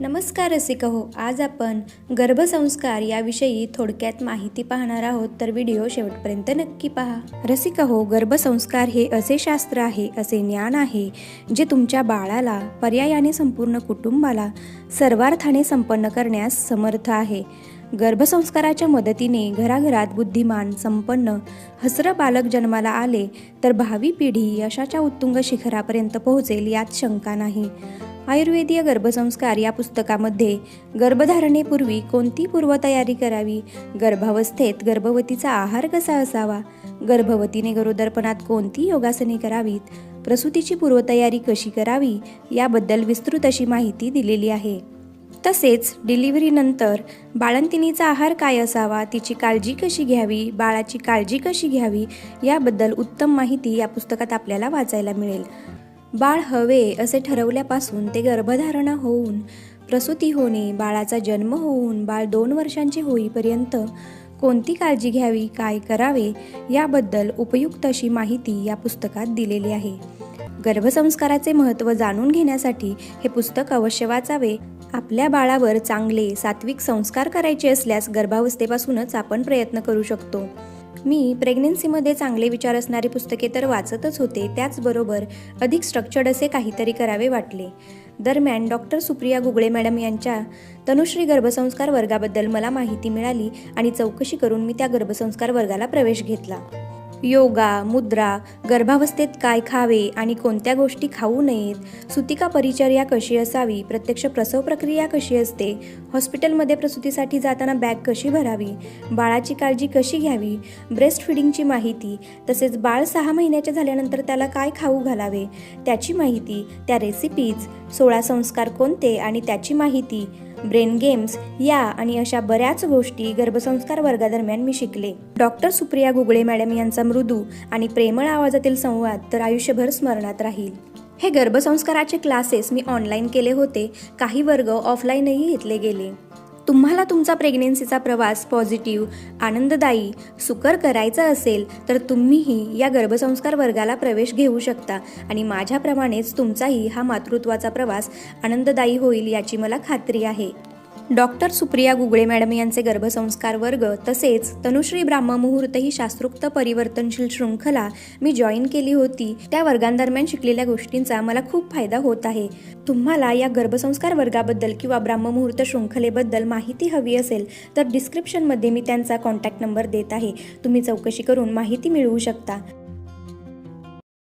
नमस्कार रसिका हो आज आपण गर्भसंस्कार याविषयी थोडक्यात माहिती पाहणार आहोत तर व्हिडिओ शेवटपर्यंत नक्की पहा. रसिका हो गर्भसंस्कार हे असे शास्त्र आहे असे ज्ञान आहे जे तुमच्या बाळाला पर्यायाने संपूर्ण कुटुंबाला सर्वार्थाने संपन्न करण्यास समर्थ आहे. गर्भसंस्काराच्या मदतीने घराघरात बुद्धिमान संपन्न हसरं बालक जन्माला आले तर भावी पिढी यशाच्या उत्तुंग शिखरापर्यंत पोहोचेल यात शंका नाही. आयुर्वेदीय गर्भसंस्कार या पुस्तकामध्ये गर्भधारणेपूर्वी कोणती पूर्वतयारी करावी? गर्भावस्थेत गर्भवतीचा आहार कसा असावा? गर्भवतीने गरोदरपणात कोणती योगासने करावीत? प्रसूतीची पूर्वतयारी कशी करावी? याबद्दल विस्तृत अशी माहिती दिलेली आहे. तसेच डिलिव्हरीनंतर बाळंतिणीचा आहार काय असावा? तिची काळजी कशी घ्यावी? बाळाची काळजी कशी घ्यावी? याबद्दल उत्तम माहिती या पुस्तकात आपल्याला वाचायला मिळेल. बाळ हवे असे ठरवल्यापासून ते गर्भधारणा होऊन प्रसूती होणे बाळाचा जन्म होऊन बाळ दोन वर्षांचे होईपर्यंत कोणती काळजी घ्यावी काय करावे याबद्दल उपयुक्त अशी माहिती या पुस्तकात दिलेली आहे. गर्भसंस्काराचे महत्त्व जाणून घेण्यासाठी हे पुस्तक अवश्य वाचावे. आपल्या बाळावर चांगले सात्विक संस्कार करायचे असल्यास गर्भावस्थेपासूनच आपण प्रयत्न करू शकतो. मी प्रेग्नेन्सीमध्ये चांगले विचार असणारी पुस्तके तर वाचतच होते त्याचबरोबर अधिक स्ट्रक्चर्ड असे काहीतरी करावे वाटले. दरम्यान डॉक्टर सुप्रिया गुगळे मॅडम यांच्या तनुश्री गर्भसंस्कार वर्गाबद्दल मला माहिती मिळाली आणि चौकशी करून मी त्या गर्भसंस्कार वर्गाला प्रवेश घेतला. योगा मुद्रा गर्भावस्थेत काय खावे आणि कोणत्या गोष्टी खाऊ नयेत सुतिका परिचर्या कशी असावी प्रत्यक्ष प्रसव प्रक्रिया कशी असते हॉस्पिटलमध्ये प्रसूतीसाठी जाताना बॅग कशी भरावी बाळाची काळजी कशी घ्यावी ब्रेस्ट फिडिंगची माहिती तसेच बाळ सहा महिन्याचे झाल्यानंतर त्याला काय खाऊ घालावे त्याची माहिती त्या रेसिपीज सोळा संस्कार कोणते आणि त्याची माहिती ब्रेन गेम्स या आणि अशा बऱ्याच गोष्टी गर्भसंस्कार वर्गादरम्यान मी शिकले. डॉक्टर सुप्रिया गुगळे मॅडम यांचा मृदू आणि प्रेमळ आवाजातील संवाद तर आयुष्यभर स्मरणात राहील. हे गर्भसंस्काराचे क्लासेस मी ऑनलाईन केले होते. काही वर्ग ऑफलाईनही घेतले गेले. तुम्हाला तुमचा प्रेग्नेन्सीचा प्रवास पॉझिटिव्ह आनंददायी सुकर करायचा असेल तर तुम्हीही या गर्भसंस्कार वर्गाला प्रवेश घेऊ शकता. आणि माझ्याप्रमाणेच तुमचाही हा मातृत्वाचा प्रवास आनंददायी होईल याची मला खात्री आहे. डॉक्टर सुप्रिया गुगळे मॅडम यांचे गर्भसंस्कार वर्ग तसेच तनुश्री ब्राह्ममुहूर्त ही शास्त्रोक्त परिवर्तनशील शृंखला मी जॉईन केली होती. त्या वर्गांदरम्यान शिकलेल्या गोष्टींचा मला खूप फायदा होत आहे. तुम्हाला या गर्भसंस्कार वर्गाबद्दल किंवा ब्राह्ममुहूर्त शृंखलेबद्दल माहिती हवी असेल तर डिस्क्रिप्शनमध्ये मी त्यांचा कॉन्टॅक्ट नंबर देत आहे. तुम्ही चौकशी करून माहिती मिळवू शकता.